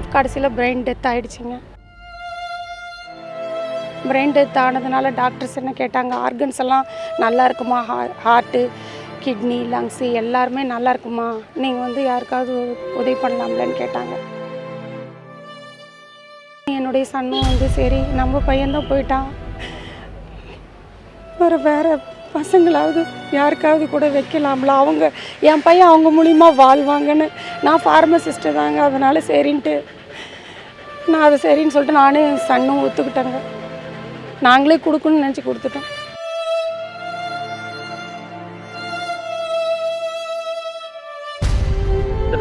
கடைசியில் brain death ஆகிடுச்சிங்க brain death ஆனதுனால டாக்டர்ஸ் என்ன கேட்டாங்க ஆர்கன்ஸ் எல்லாம் நல்லா இருக்குமா? ஹார்ட்டு கிட்னி லங்ஸு எல்லாருமே நல்லா இருக்குமா? நீங்கள் வந்து யாருக்காவது உதவி பண்ணலாம்லன்னு கேட்டாங்க. என்னுடைய சன்னும் வந்து சரி நம்ம பையன்தான் போயிட்டான். வேறு வேறு பசங்களாவது யாருக்காவது கூட வைக்கலாம்ல? அவங்க என் பையன் அவங்க மூலிமா வாழ்வாங்கன்னு. நான் ஃபார்மசிஸ்ட்டு தாங்க அதனால் சரின்ட்டு. நான் அதை சரின்னு சொல்லிட்டு நானே என் சன்னும் ஒத்துக்கிட்டேங்க. நாங்களே கொடுக்கணும்னு நினச்சி கொடுத்துட்டோம்.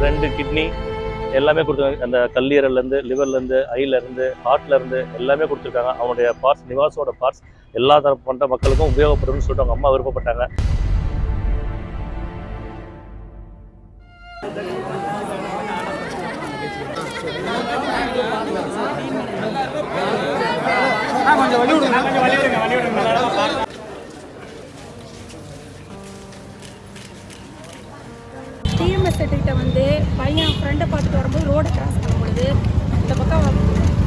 ரெண்டு கிட்னி எல்லாமே கொடுத்துருக்காங்க. அந்த கல்லீரல்லேருந்து லிவர்லேருந்து ஐலேருந்து ஹார்ட்லேருந்து எல்லாமே கொடுத்துருக்காங்க. அவனுடைய பார்ட்ஸ் நிவாஸோட பார்ட்ஸ் எல்லா தரப்பட்ட மக்களுக்கும் உபயோகப்படும்னு சொல்லிட்டு அவங்க அம்மா விருப்பப்பட்டாங்க. டிஎம்எஸ் கிட்ட வந்து பையன் ஃப்ரெண்டை பார்த்துட்டு வரும்போது ரோடை கிராஸ் பண்ணும் இந்த பக்கம்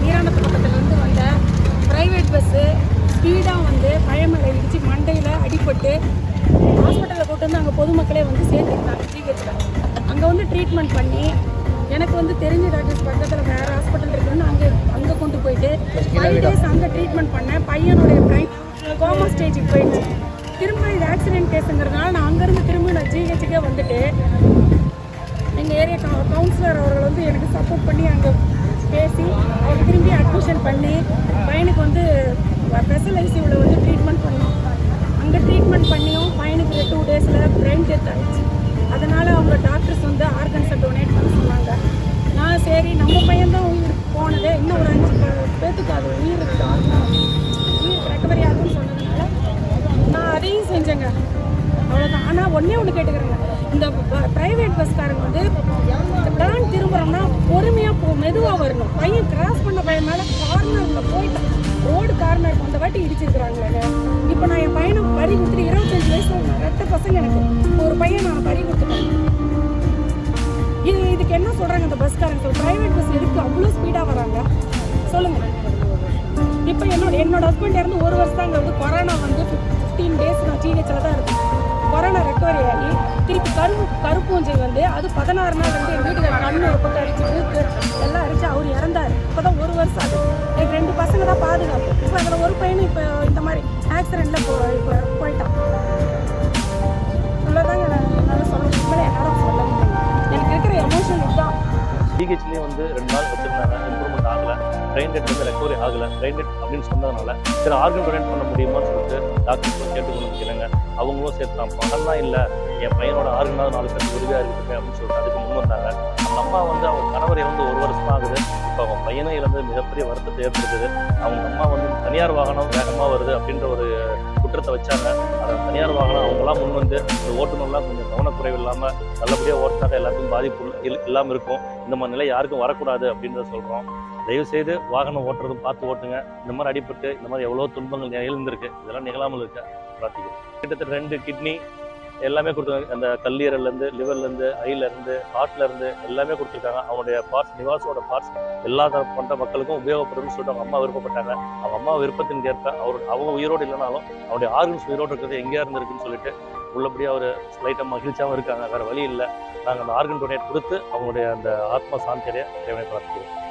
வீராணத்து பக்கத்துலேருந்து வந்த ப்ரைவேட் பஸ்ஸு ஸ்பீடாக வந்து பையன் மேலே இடிச்சு மண்டையில் அடிபட்டு ஹாஸ்பிட்டலில் கொண்டு வந்து அங்கே பொதுமக்களே வந்து சேர்த்துக்கிட்டாங்க ஜிஹெச்சில் அங்கே வந்து ட்ரீட்மெண்ட் பண்ணி எனக்கு வந்து தெரிஞ்ச டாக்டர்ஸ் பக்கத்தில் வேறு ஹாஸ்பிட்டல் இருக்குன்னு அங்கே அங்கே கொண்டு போயிட்டு ஃபைவ் டேஸ் அங்கே ட்ரீட்மெண்ட் பண்ணேன் பையனுடைய பிரைன் கோமா ஸ்டேஜுக்கு போயிடுச்சு. திரும்ப இது ஆக்சிடென்ட் கேஸுங்கிறதுனால நான் அங்கேருந்து திரும்ப நான் ஜிஹெச்சுக்கே வந்துட்டு எங்கள் ஏரியா கவு கவுன்சிலர் அவர்கள் வந்து எனக்கு சப்போர்ட் பண்ணி அங்கே பேசி அவர் திரும்பி அட்மிஷன் பண்ணி பையனுக்கு வந்து ஸ்பெஷல் இவ்வளோ வந்து ட்ரீட்மெண்ட் பண்ணோம் அங்கே ட்ரீட்மெண்ட் பண்ணியும் பையனுக்கு டூ டேஸில் பிரெயின் டெத் ஆகிடுச்சு அதனால் அவங்க டாக்டர்ஸ் வந்து ஆர்கன்ஸை டொனேட் பண்ண சொன்னாங்க. நான் சரி நம்ம பையன் தான் உயிர் போனதே. இன்னும் ஒரு அஞ்சு பேத்துக்கு அது உயிர் இருக்கு? உயிர் ரெக்கவரி ஆகும்னு சொன்னதுனால நான் அதையும் செஞ்சேங்க. அவ்வளோதான் ஆனால் ஒன்றே ஒன்று கேட்டுக்கிறேங்க. இந்த ப்ரைவேட் பஸ்காரங்க வந்து பிளான் திரும்புகிறோம்னா பொறுமையாக போ மெதுவாக வரணும். பையன் கிராஸ் பண்ண பையன் மேலே கார்னரில் போய் ரோடு கார்னர் அந்த வாட்டி இடிச்சிருக்கிறாங்களே இப்போ நான் என் பையனை பறி கொடுத்துட்டு இருபத்தஞ்சு வயசு ரெட்ட பசங்க எனக்கு ஒரு பையன் நான் பறி கொடுத்துட்டேன். இது இதுக்கு என்ன சொல்கிறாங்க அந்த பஸ்காரங்க ப்ரைவேட் பஸ் எதுக்கு அவ்வளோ ஸ்பீடாக வராங்க? சொல்லுங்கள் இப்போ என்னோட என்னோட ஹஸ்பண்ட் இருந்து ஒரு வருஷம் அங்கே வந்து கொரோனா வந்து ஃபிஃப்டீன் டேஸ் நான் ஜிஹெச்சில் தான் இருக்கேன். கொரோனா ரெக்கவரி ஆகி திருப்பி கருப்பு கருப்பூஞ்சை வந்து அது பதினாறு நாள் வந்து எங்கள் வீட்டுக்கு கண்ணு ஒரு பக்கம் அடிச்சு எல்லாம் அடிச்சு அவர் இறந்தார். இப்போ தான் ஒரு வருஷம் ஆகுது. எனக்கு பசங்க தான் பாதுகாப்பு. இப்போ அதில் ஒரு பையனும் இப்போ இந்த மாதிரி ஆக்சிடெண்ட்டில் போ இப்போ போயிட்டான். இவ்வளோதாங்க நான் என்னால் சொல்ல முடியல என்னால் சொல்ல முடியல. எனக்கு இருக்கிற எமோஷன் இதுதான். ஜிஹெச்லேயே வந்து ரெண்டு நாள் வச்சுருந்தாங்க. இம்ப்ரூவ்மெண்ட் ஆகலை பிரெயின் டெட் வந்து ரெக்கவரி ஆகலை. பிரெயின் டெட் அப்படின்னு சொன்னதுனால சரி ஆர்கன் டொனேட் பண்ண முடியுமான்னு சொல்லிட்டு டாக்டர்ஸ் கேட்டுக்கொண்டு வைக்கிறாங்க அவங்களும் சேர்த்தான் பகல்லாம் இல்லை. என் பையனோட ஆர்கனாவது நாலு பேருக்கு உறுதியாக இருக்குது அப்படின்னு சொல்லிட்டு அதுக்கு முன் வந்தாங்க. அந்த அம்மா வந்து அவங்க கணவர் இறந்து ஒரு வருஷம் ஆகுது. இப்போ அவங்க பையனை இழந்து மிகப்பெரிய வருத்தத்தை ஏற்படுத்துது. அவங்க அம்மா வந்து தனியார் வாகனம் வேகமாக வருது அப்படின்ற ஒரு குற்றத்தை வச்சாங்க. அந்த தனியார் வாகனம் அவங்களாம் முன் வந்து இந்த ஓட்டுநர்லாம் கொஞ்சம் கவனக்குறைவு இல்லாமல் நல்லபடியாக ஓட்டினாக்க எல்லாத்துக்கும் பாதிப்பு இல்- இருக்கும். இந்த மாதிரி நிலை யாருக்கும் வரக்கூடாது அப்படின்றத சொல்கிறோம் தயவுசெய்து வாகனம் ஓட்டுறதும் பார்த்து ஓட்டுங்க. இந்த மாதிரி அடிபட்டு இந்த மாதிரி எவ்வளோ துன்பங்கள் நிகழ்ந்திருக்கு இதெல்லாம் நிகழாமல் இருக்க பிரார்த்திக்கிறோம். கிட்டத்தட்ட ரெண்டு கிட்னி எல்லாமே கொடுத்துருக்காங்க. அந்த கல்லீரல்லேருந்து லிவர்லேருந்து ஐலேருந்து ஹார்ட்லேருந்து எல்லாமே கொடுத்துருக்காங்க. அவனுடைய பார்ட்ஸ் நிவாஸோட பார்ட்ஸ் எல்லா தரப்பட்ட மக்களுக்கும் உபயோகப்படும்னு சொல்லிட்டு அவங்க அம்மா விருப்பப்பட்டாங்க. அவங்க அம்மா விருப்பத்தின் ஏற்ப அவர் அவங்க உயிரோடு இல்லைனாலும் அவருடைய ஆர்கன்ஸ் உயிரோடு இருக்கிறது எங்கேயா இருந்திருக்குன்னு சொல்லிட்டு உள்ளபடியாக அவர் ஸ்லைட்டாக மகிழ்ச்சியாகவும் இருக்காங்க. வேறு வழி இல்லை. நாங்கள் அந்த ஆர்கன் டொனேட் கொடுத்து அவங்களுடைய அந்த ஆத்மா சாந்தியை தேவையை பார்த்துக்கிறோம்